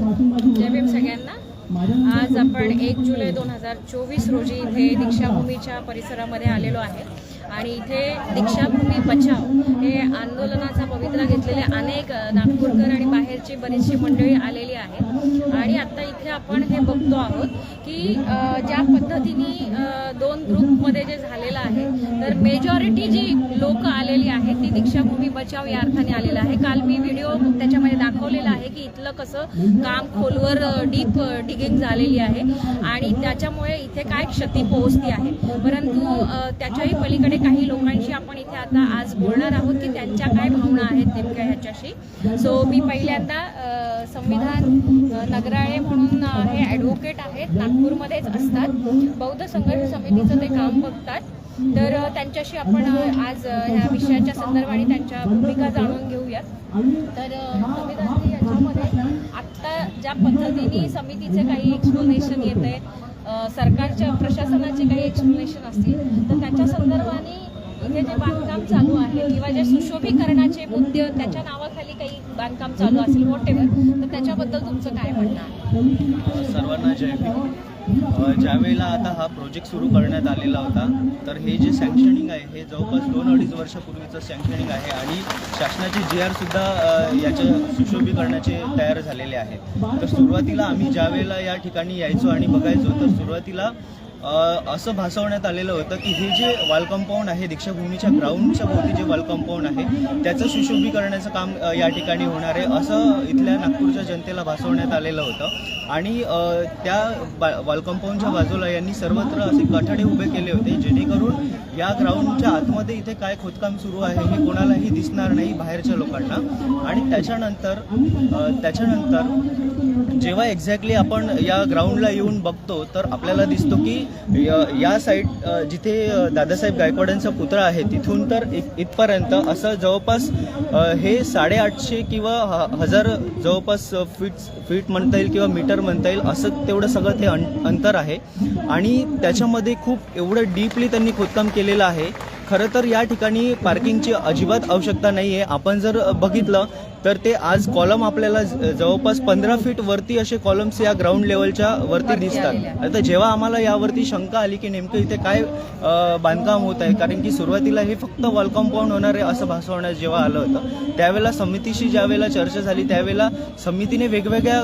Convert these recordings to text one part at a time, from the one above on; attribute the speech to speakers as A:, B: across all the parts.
A: जय भीम सगळ्यांना. आज आपण एक जुलै दोन हजार चोवीस रोजी इथे दीक्षाभूमीच्या परिसरामध्ये आलेलो आहे. आणि इथे दीक्षाभूमी बचाव हे आंदोलनाचा पवित्रा घेतलेले अनेक नागपूरकर आणि बाहेरची बरीचशी मंडळी आलेली आहेत. आणि आता इथे आपण हे बघतो आहोत की ज्या पद्धतीने दोन ग्रुपमध्ये जे झालेलं आहे तर मेजॉरिटी जी लोक आलेली आहेत ती दीक्षाभूमी बचाव या अर्थाने आलेलं आहे. काल मी व्हिडिओ त्याच्यामध्ये दाखवलेला आहे की इथलं कसं काम खोलवर डीप डिगिंग झालेली आहे आणि त्याच्यामुळे इथे काय क्षती पोहोचती आहे. परंतु त्याच्याही पलीकडे काही लोकांशी आपण इथे आता आज बोलणार आहोत की त्यांच्या काय भावना आहेत नेमक्या ह्याच्याशी. सो मी पहिल्यांदा संविधान नगराळे म्हणून हे ॲडव्होकेट आहेत नागपूरमध्येच असतात. बौद्ध संघर्ष समितीचं ते काम बघतात. तर त्यांच्याशी आपण आज ह्या विषयाच्या संदर्भाने त्यांच्या भूमिका जाणून घेऊयात. तर संविधान याच्यामध्ये आत्ता ज्या पद्धतीने समितीचे काही एक्सप्लेनेशन येत आहे सरकारच्या प्रशासनाचे काही एक्सप्लेनेशन असतील तर त्याच्या संदर्भाने जे बांधकाम चालू आहे किंवा जे सुशोभीकरणाचे मुद्दे त्याच्या नावाखाली काही बांधकाम चालू असेल वॉट तर त्याच्याबद्दल तुमचं काय म्हणणं आहे?
B: सर्वांना जय ज्यावेळेला आता हा प्रोजेक्ट सुरू करण्यात आलेला होता तर हे जे सँक्शनिंग आहे हे जवळपास दोन अडीच वर्षापूर्वीचं सँक्शनिंग आहे आणि शासनाचे जी आर सुद्धा याच्या सुशोभीकरणाचे तयार झालेले आहे. तर सुरुवातीला आम्ही ज्यावेळेला या ठिकाणी यायचो आणि बघायचो तर सुरुवातीला असं भासवण्यात आलेलं होतं की हे जे वॉल कंपाऊंड आहे दीक्षाभूमीच्या ग्राउंडच्या भोवती जे वॉल कंपाऊंड आहे त्याचं सुशोभीकरणाचं काम या ठिकाणी होणार आहे असं इथल्या नागपूरच्या जनतेला भासवण्यात आलेलं होतं. आणि त्या बा वॉल कंपाऊंडच्या बाजूला यांनी सर्वत्र असे कठडे उभे केले होते जेणेकरून या ग्राउंडच्या आतमध्ये इथे काय खोदकाम सुरू आहे हे कोणालाही दिसणार नाही बाहेरच्या लोकांना. आणि त्याच्यानंतर त्याच्यानंतर जेव्हा एक्झॅक्टली आपण या ग्राउंडला येऊन बघतो तर आपल्याला दिसतो की य- या साईड जिथे दादासाहेब गायकवाडांचा पुतळा आहे तिथून तर इथपर्यंत असं जवळपास हे साडेआठशे किंवा हजार जवळपास फीट फीट म्हणता येईल किंवा मीटर म्हणता येईल असं तेवढं सगळं ते अं- अंतर आहे. आणि त्याच्यामध्ये खूप एवढं डीपली त्यांनी खोदकाम केलेलं आहे खरं तर या ठिकाणी पार्किंगची अजिबात आवश्यकता नाही आहे आपण जर बघितलं तर ते आज कॉलम आपल्याला जवळपास पंधरा फीट वरती असे कॉलम्स या ग्राउंड लेवलच्या वरती दिसतात. आता जेव्हा आम्हाला यावरती शंका आली की नेमकं इथे काय बांधकाम होत आहे कारण की सुरुवातीला हे फक्त वॉल कंपाऊंड होणार आहे असं भासवण्यात जेव्हा आलं होतं त्यावेळेला समितीशी ज्या वेळेला चर्चा झाली त्यावेळेला समितीने वेगवेगळ्या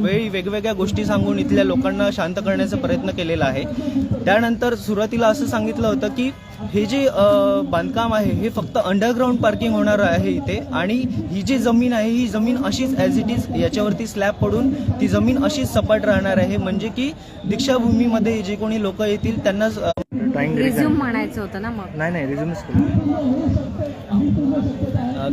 B: वेळी वेगवेगळ्या गोष्टी सांगून इथल्या लोकांना शांत करण्याचा प्रयत्न केलेला आहे. त्यानंतर सुरुवातीला असं सांगितलं होतं की हे जे बांधकाम आहे हे फक्त अंडरग्राऊंड पार्किंग होणार आहे इथे. आणि ही जी जमीन आहे ही जमीन अशीच ॲज इट इज याच्यावरती स्लॅब पडून ती जमीन अशीच सपाट राहणार आहे. म्हणजे की दीक्षाभूमीमध्ये जे कोणी लोक येतील त्यांना
A: रिझ्यूम म्हणायचं होतं ना मग.
B: नाही नाही रिझ्यूमच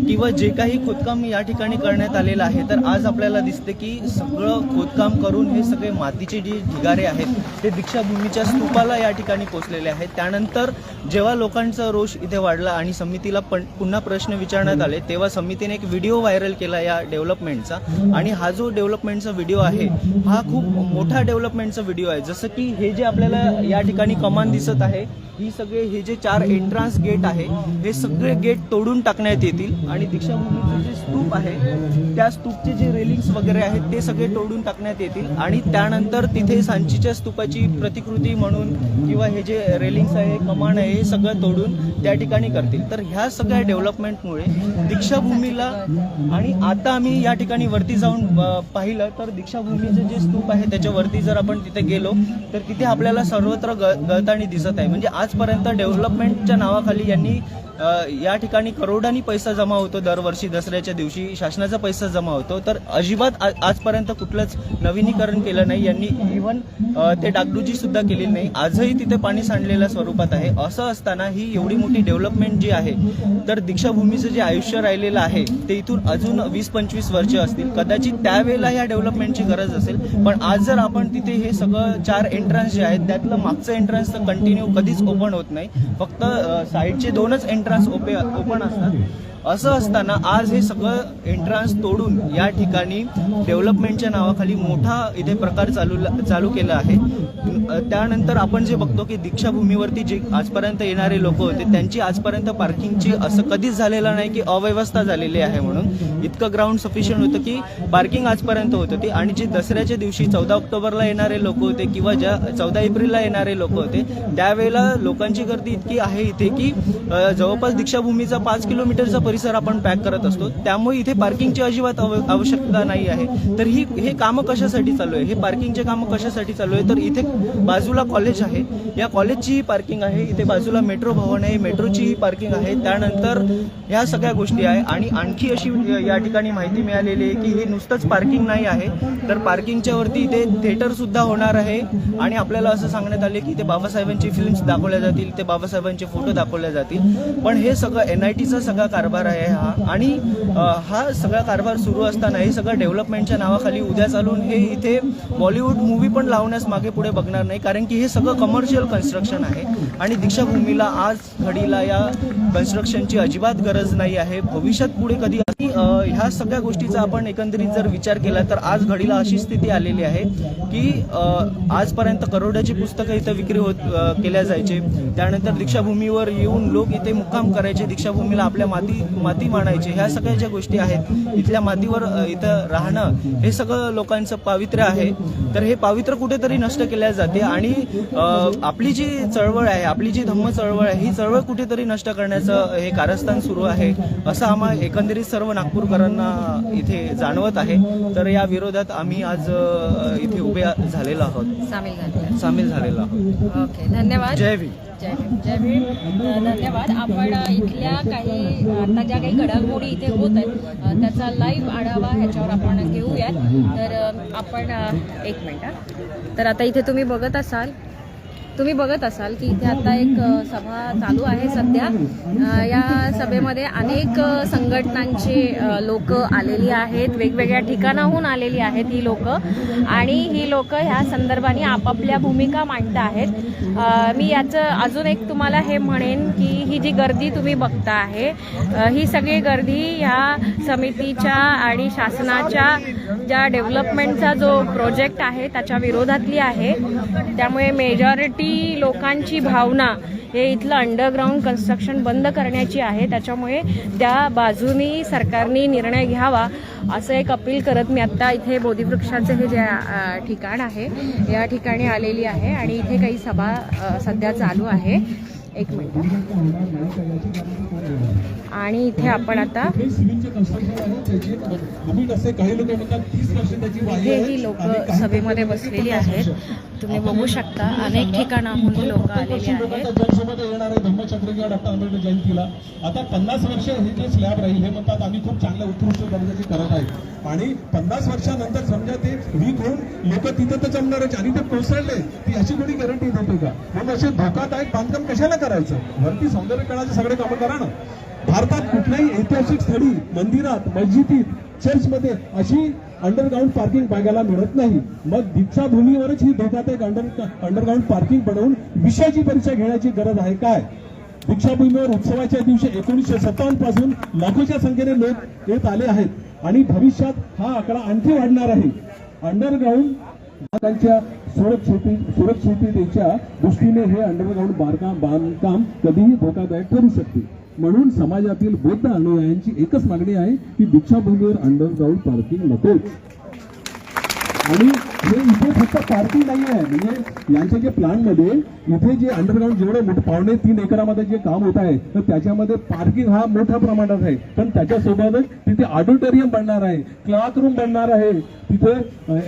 B: किंवा जे काही खोदकाम या ठिकाणी करण्यात आलेलं आहे तर आज आपल्याला दिसते की सगळं खोदकाम करून हे सगळे मातीचे जे ढिगारे आहेत ते दीक्षाभूमीच्या स्तूपाला या ठिकाणी पोचलेले आहेत. त्यानंतर जेव्हा लोकांचा रोष इथे वाढला आणि समितीला पण पुन्हा प्रश्न विचारण्यात आले तेव्हा समितीने एक व्हिडिओ व्हायरल केला या डेव्हलपमेंटचा. आणि हा जो डेव्हलपमेंटचा व्हिडिओ आहे हा खूप मोठा डेव्हलपमेंटचा व्हिडिओ आहे. जसं की हे जे आपल्याला या ठिकाणी कमान दिसत आहे ही सगळे हे जे चार एंट्रान्स गेट आहे हे सगळे गेट तोडून टाकण्यात येतील. आणि दीक्षाभूमीचं जे स्तूप आहे त्या स्तूपचे जे रेलिंग्स वगैरे आहेत ते सगळे तोडून टाकण्यात येतील. आणि त्यानंतर तिथे सांचीच्या स्तूपाची प्रतिकृती म्हणून किंवा हे जे रेलिंग्स आहे कमान आहे हे सगळं तोडून त्या ठिकाणी करतील. तर ह्या सगळ्या डेव्हलपमेंटमुळे दीक्षाभूमीला आणि आता आम्ही या ठिकाणी वरती जाऊन पाहिलं तर दीक्षाभूमीचं जे स्तूप आहे त्याच्यावरती जर आपण तिथे गेलो तर तिथे आपल्याला सर्वत्र ग गळतानी दिसत आहे. म्हणजे आज आजपर्यंत डेव्हलपमेंटच्या नावाखाली यांनी या ठिकाणी करोडांनी पैसा जमा होतो दरवर्षी. दसऱ्याच्या दिवशी शासनाचा पैसा जमा होतो. तर अजिबात आजपर्यंत कुठलंच नवीनीकरण केलं नाही. यांनी इव्हन ते डागडुजी सुद्धा केलेली नाही. आजही तिथे पाणी सांडलेल्या स्वरूपात आहे. असं असताना ही एवढी मोठी डेव्हलपमेंट जी आहे तर दीक्षाभूमीचं जे आयुष्य राहिलेलं आहे ते इथून अजून वीस पंचवीस वर्ष असतील. कदाचित त्यावेळेला या डेव्हलपमेंटची गरज असेल. पण आज जर आपण तिथे हे सगळं चार एंट्रन्स जे आहेत त्यातलं मागचं एंट्रन्स तर कंटिन्यू कधीच ओपन होत नाही. फक्त साईडचे दोनच एंट्रन्स ओपे ओपन असतात. असं असताना आज हे सगळं एंट्रान्स तोडून या ठिकाणी डेव्हलपमेंटच्या नावाखाली मोठा इथे प्रकार चालू चालू केला आहे. त्यानंतर आपण जे बघतो की दीक्षाभूमीवरती जे आजपर्यंत येणारे लोक होते त्यांची आजपर्यंत पार्किंगची असं कधीच झालेलं नाही की अव्यवस्था झालेली आहे म्हणून. इतकं ग्राउंड सफिशियंट होतं की पार्किंग आजपर्यंत होत होती आणि जे दसऱ्याच्या दिवशी चौदा ऑक्टोबरला येणारे लोक होते किंवा ज्या चौदा एप्रिलला येणारे लोक होते त्यावेळेला लोकांची गर्दी इतकी आहे इथे की जवळपास दीक्षाभूमीचा पाच किलोमीटरचा परिसर आपण पॅक करत असतो. त्यामुळे इथे पार्किंगची अजिबात आवश्यकता नाही आहे. तर ही हे कामं कशासाठी चालू आहे? हे पार्किंगचे कामं कशासाठी चालू आहे? तर इथे बाजूला कॉलेज आहे. या कॉलेजचीही पार्किंग आहे. इथे बाजूला मेट्रो भवन आहे. मेट्रोचीही पार्किंग आहे. त्यानंतर ह्या सगळ्या गोष्टी आहे. आणि आणखी अशी या ठिकाणी माहिती मिळालेली आहे की हे नुसतंच पार्किंग नाही आहे. तर पार्किंगच्या वरती इथे थिएटरसुद्धा होणार आहे. आणि आपल्याला असं सांगण्यात आले की ते बाबासाहेबांची फिल्म्स दाखवल्या जातील. ते बाबासाहेबांचे फोटो दाखवले जातील. पण हे सगळं एन आय टीचा सगळा कारभार आहे हा. आणि हा सगळा कारभार सुरू असताना हे सगळं डेव्हलपमेंटच्या नावाखाली उद्या चालून हे इथे बॉलिवूड मूवी पण लावण्यास मागे पुढे बघणार नाही कारण की हे सगळं कमर्शियल कन्स्ट्रक्शन आहे. आणि दीक्षाभूमीला आज घडीला या कन्स्ट्रक्शनची अजिबात गरज नाही आहे. भविष्यात पुढे कधी ह्या सगळ्या गोष्टीचा आपण एकंदरीत जर विचार केला तर आज घडीला अशी स्थिती आलेली आहे की आजपर्यंत करोडाची पुस्तकं इथं विक्री होत केल्या जायचे. त्यानंतर दीक्षाभूमीवर येऊन लोक इथे मुक्काम करायचे दीक्षाभूमीला आपल्या माती माती मांडायचे. ह्या सगळ्या ज्या गोष्टी आहेत इथल्या मातीवर इथं राहणं हे सगळं लोकांचं पावित्र्य आहे. तर हे पावित्र्य कुठेतरी नष्ट केल्या जाते आणि आपली जी चळवळ आहे आपली जी धम्म चळवळ आहे ही चळवळ कुठेतरी नष्ट करण्याचं हे कारस्थान सुरू आहे असं आम्हा एकंदरीत सर्व नागपूरकरांना इथे जाणवत आहे. तर या विरोधात आम्ही आज इथे उभे झालेलो आहोत.
A: सामील
B: सामील झालेलो आहोत.
A: ओके धन्यवाद.
B: जय भीम.
A: जय भीम. जय भीम. धन्यवाद. आपण इथल्या काही आता ज्या काही घडामोडी इथे होत आहेत त्याचा लाईव्ह आढावा ह्याच्यावर आपण घेऊयात. तर आपण एक मिनिट. तर आता इथे तुम्ही बघत असाल तुम्ही बघत असाल की इथे आता एक सभा चालू आहे सध्या. या सभेमध्ये अनेक संघटनांचे लोक आलेली आहेत. वेगवेगळ्या ठिकाणाहून आलेली आहेत ही लोक. आणि ही लोक ह्या संदर्भाने आपापल्या भूमिका मांडत आहेत. मी याचं अजून एक तुम्हाला हे म्हणेन की ही जी गर्दी तुम्ही बघता आहे ही सगळी गर्दी ह्या समितीच्या आणि शासनाच्या ज्या डेव्हलपमेंटचा जो प्रोजेक्ट आहे त्याच्या विरोधातली आहे. त्यामुळे मेजॉरिटी लोकांची भावना हे इथलं अंडरग्राऊंड कन्स्ट्रक्शन बंद करण्याची आहे. त्याच्यामुळे त्या बाजूनी सरकारने निर्णय घ्यावा असं एक अपील करत मी आत्ता इथे बोधीवृक्षाचं हे जे ठिकाण आहे या ठिकाणी आलेली आहे आणि इथे काही सभा सध्या चालू आहे. एक मिनिट. आणि इथे आपण आता
C: हे काही लोक म्हणतात आहे.
A: सभेमध्ये बसलेली आहेत. तुम्ही बघू शकता अनेक ठिकाणाहून लोक आलेली आहेत.
C: जयंतीला आता पन्नास वर्ष हे जे स्लॅब राहील हे म्हणतात आम्ही खूप चांगल्या उत्कृष्ट दर्जाची करत आहे आणि पन्नास वर्षानंतर समजा ते वीक होऊन लोक तिथं तर जमणारच आणि ते कोसळले ती अशी कोणी गॅरंटी देते का म्हणून असे धोकादायक बांधकाम कशाला करायचं? वरती सौंदर्यकरणाचे सगळे कामं करा ना. भारतात कुठल्याही ऐतिहासिक स्थळी मंदिरात मस्जिदीत चर्चमध्ये अशी अंडरग्राऊंड पार्किंग बघायला मिळत नाही. मग दीक्षाभूमीवरच ही धोकादायक अंडर अंडरग्राऊंड पार्किंग बनवून विषयाची परीक्षा घेण्याची गरज आहे काय? दीक्षाभूमीवर उत्सवाच्या दिवशी एकोणीसशे सत्तावन्नपासून लाखोच्या संख्येने लोक येत आले आहेत आणि भविष्यात हा आकडा आणखी वाढणार आहे. अंडरग्राऊंड ग्राहकांच्या सुरक्षिते सुरक्षिततेच्या दृष्टीने हे अंडरग्राऊंड बांधकाम बांधकाम कधीही धोकादायक ठरू शकते. म्हणून समाजातील बौद्ध अनुयायांची एकच मागणी आहे की दीक्षाभूमीवर अंडरग्राऊंड पार्किंग नकोच. आणि हे इथे फक्त पार्किंग नाही आहे म्हणजे यांच्या जे प्लॅनमध्ये इथे जे अंडरग्राऊंड जेवढे मोठे पावणे तीन एकरामध्ये जे काम होत आहे तर त्याच्यामध्ये पार्किंग हा मोठ्या प्रमाणात आहे. पण त्याच्यासोबतच तिथे ऑडिटोरियम बनणार आहे. क्लासरूम बनणार आहे. तिथे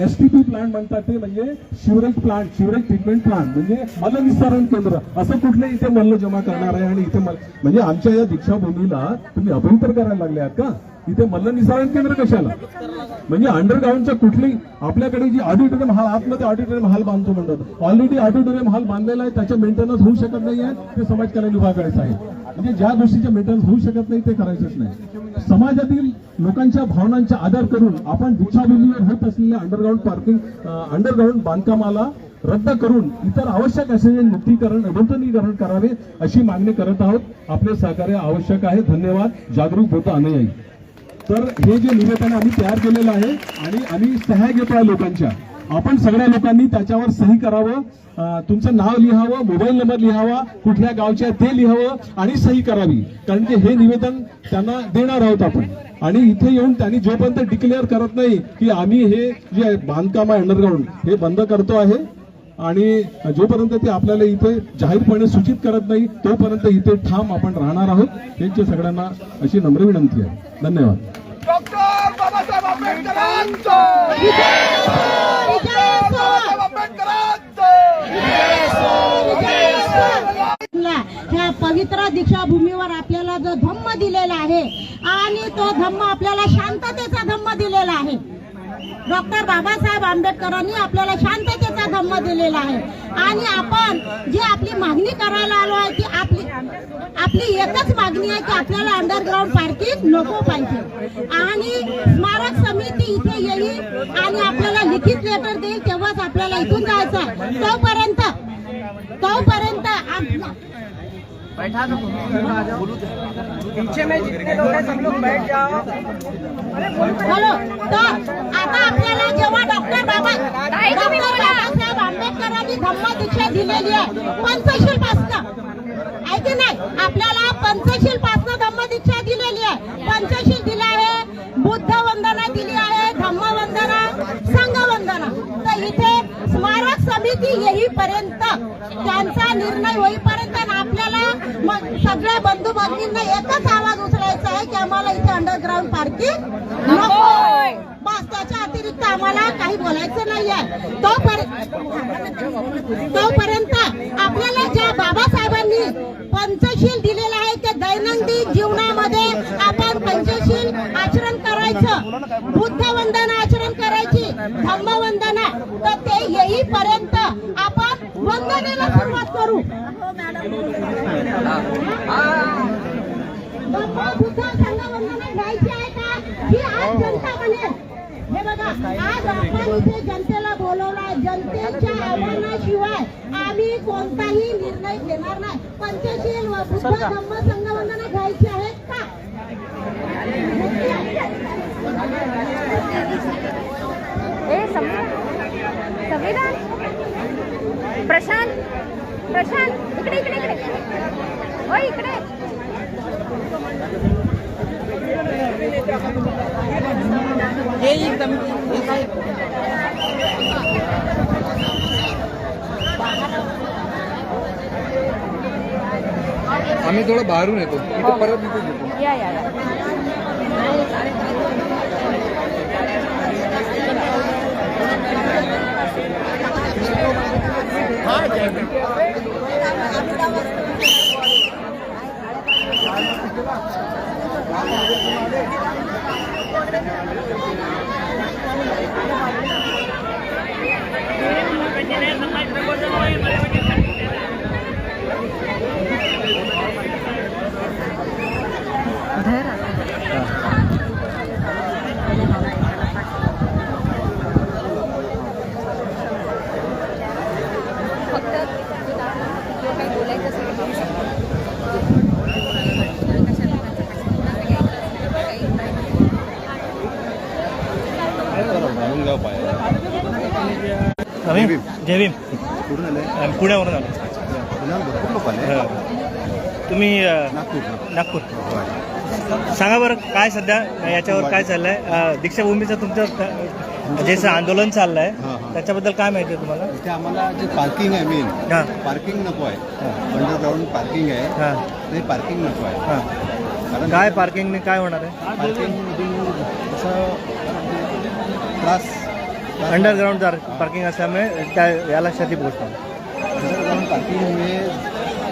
C: एस टी पी प्लांट म्हणतात ते म्हणजे sewerage plant sewerage treatment plant म्हणजे मलनिस्सारण केंद्र असं कुठलं इथे मल्ल जमा करणार आहे आणि इथे मल- म्हणजे आमच्या या दीक्षाभूमीला तुम्ही अभ्यंतर करायला लागले आहात का? इथे मल्ल निसारण केंद्र कशाला? म्हणजे अंडरग्राऊंडचं कुठली आपल्याकडे जी ऑडिटोरियम हॉल आतमध्ये ऑडिटोरियम हॉल बांधतो म्हणतात. ऑलरेडी ऑडिटोरियम हॉल बांधलेला आहे त्याचे मेंटेनन्स होऊ शकत नाही आहे ते समाज कल्याण विभागाकडे आहे. म्हणजे ज्या गोष्टीचे मेंटेनन्स होऊ शकत नाही ते करायचंच नाही. समाजातील लोकांच्या भावनांचा आदर करून आपण दीक्षाभूमीवर होत असलेल्या अंडरग्राऊंड पार्किंग अंडरग्राऊंड बांधकामाला रद्द करून इतर आवश्यक असलेले नूतनीकरण नूतनीकरण करावे अशी मागणी करत आहोत. आपले सहकार्य आवश्यक आहे. धन्यवाद. जागरूक होता अनुयायी. तर हे जे निवेदन आम्ही तयार केलेलं आहे आणि आम्ही सह्या घेतो आहे लोकांच्या. आपण सगळ्या लोकांनी त्याच्यावर सही करावं तुमचं नाव लिहावं मोबाईल नंबर लिहावा कुठल्या गावचे आहे ते लिहावं आणि सही करावी. कारण की हे निवेदन त्यांना देणार आहोत आपण. आणि इथे येऊन त्यांनी जोपर्यंत डिक्लेअर करत नाही की आम्ही हे जे आहे बांधकाम आहे अंडरग्राऊंड हे बंद करतो आहे. आणि जोपर्यंत ते आपल्याला इथे जाहीरपणे सूचित करत नाही तोपर्यंत इथे ठाम आपण राहणार आहोत. यांच्या सगळ्यांना अशी नम्र विनंती आहे. धन्यवाद.
D: ह्या पवित्र दीक्षाभूमीवर आपल्याला जो धम्म दिलेला आहे आणि तो धम्म आपल्याला शांततेचा धम्म दिलेला आहे. डॉक्टर बाबासाहेब आंबेडकरांनी आपल्याला शांततेचा धम्म दिलेला आहे. आणि आपण जी आपली मागणी करायला आलो आहे ती आपली आपली एकच मागणी आहे की आपल्याला अंडरग्राऊंड पार्किंग नको पाहिजे. आणि स्मारक समिती इथे येईल आणि आपल्याला लिखित लेटर देईल तेव्हाच आपल्याला इथून जायचं आहे. तोपर्यंत तोपर्यंत हॅलो तर आता आपल्याला जेव्हा डॉक्टर बाबा डॉक्टर बाबासाहेब आंबेडकरांनी धम्म दीक्षा दिलेली आहे. पंचशील पासन आहे की नाही? आपल्याला पंचशील पासन धम्म दीक्षा दिलेली आहे. पंचशील दिला आहे. बुद्ध वंदना दिली आहे. धम्म वंदना संघ वंदना. तर इथे स्मारक समिती येईपर्यंत त्यांचा निर्णय होईपर्यंत आपल्या मग सगळ्या बंधू भगिनींना एकच आवाज उचलायचा आहे की आम्हाला इथे अंडरग्राऊंड पार्किंग नको. बस त्याच्या अतिरिक्त आम्हाला काही बोलायचं नाही आहे तोपर्यंत तोपर्यंत आपल्याला ज्या बाबासाहेबांनी पंचशील दिलेलं आहे ते दैनंदिन जीवनामध्ये आपण पंचशील आचरण करायचं. बुद्ध वंदना आचरण करायची धम्मवंदना. तर ते येईपर्यंत आपण सुरुवात करू. आहे ही बघा आज आपण इथे जनतेला बोलवलं आहे जनतेच्या आव्हानाशिवाय आम्ही कोणताही निर्णय घेणार नाही. पंचशील व बुद्ध धम्म संघवंदना घ्यायची आहेत का?
E: संविधान? प्रशांत प्रशांत इकडे इकडे इकडे. ओ इकडे.
F: आम्ही थोडं बाहेरून येतो. परत
E: या या. या.
A: फक्त तुला जो काही बोलायचं असेल ते बोलू शकतो.
G: जय भीम पुण्यावरून आलो. हो. तुम्ही नागपूर. सांगा बरं काय सध्या याच्यावर काय चाललंय? दीक्षाभूमीचं तुमचं जे आंदोलन चाललंय त्याच्याबद्दल काय माहिती आहे तुम्हाला?
H: इथे आम्हाला जे पार्किंग आहे मेन पार्किंग नको आहे. अंडरग्राऊंड पार्किंग आहे.
G: हां.
H: नाही पार्किंग नको आहे.
G: काय पार्किंगने काय होणार आहे?
H: पार्किंग असं त्रास
G: अंडरग्राऊंड पार्किंग असल्यामुळे त्या याला क्षती पोहोचणार.
H: अंडरग्राऊंड पार्किंगमुळे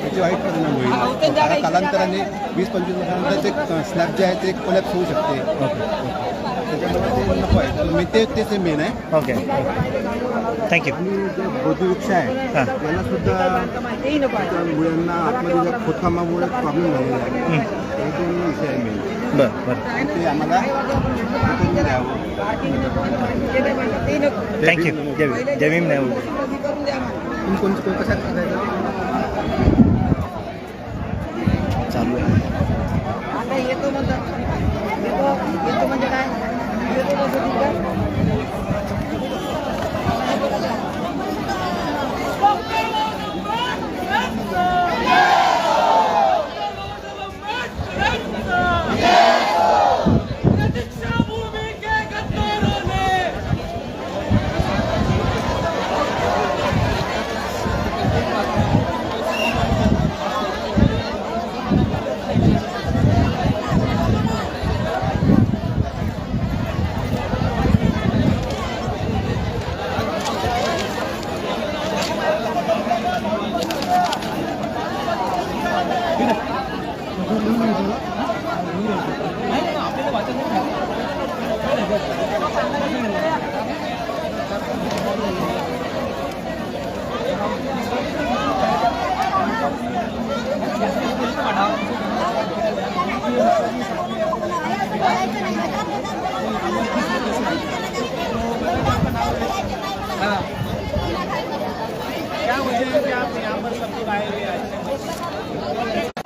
H: त्याचे वाईट परिणाम होईल. कालांतराने वीस पंचवीस वर्षानंतर ते स्लॅब जे आहे ते कोलॅप्स होऊ शकते. त्याच्यामुळे ते नको आहे तर मी ते तेच मेन आहे.
G: ओके थँक्यू
H: आणि जे बोधिवृक्ष आहे
G: हां.
H: त्याला सुद्धा त्या मुलांना आतमध्ये ज्या खोदकामामुळे प्रॉब्लेम झालेला आहे हे दोन विषय आहे मेन
G: बरं बरं.
H: ते आम्हाला करून द्यावं.
G: थँक्यू जय नाही
H: तुम्ही कोण कोण कशात चालू आहे.
B: क्या? Obrigado. है कि आप यहाँ पर सब लोग आए हुए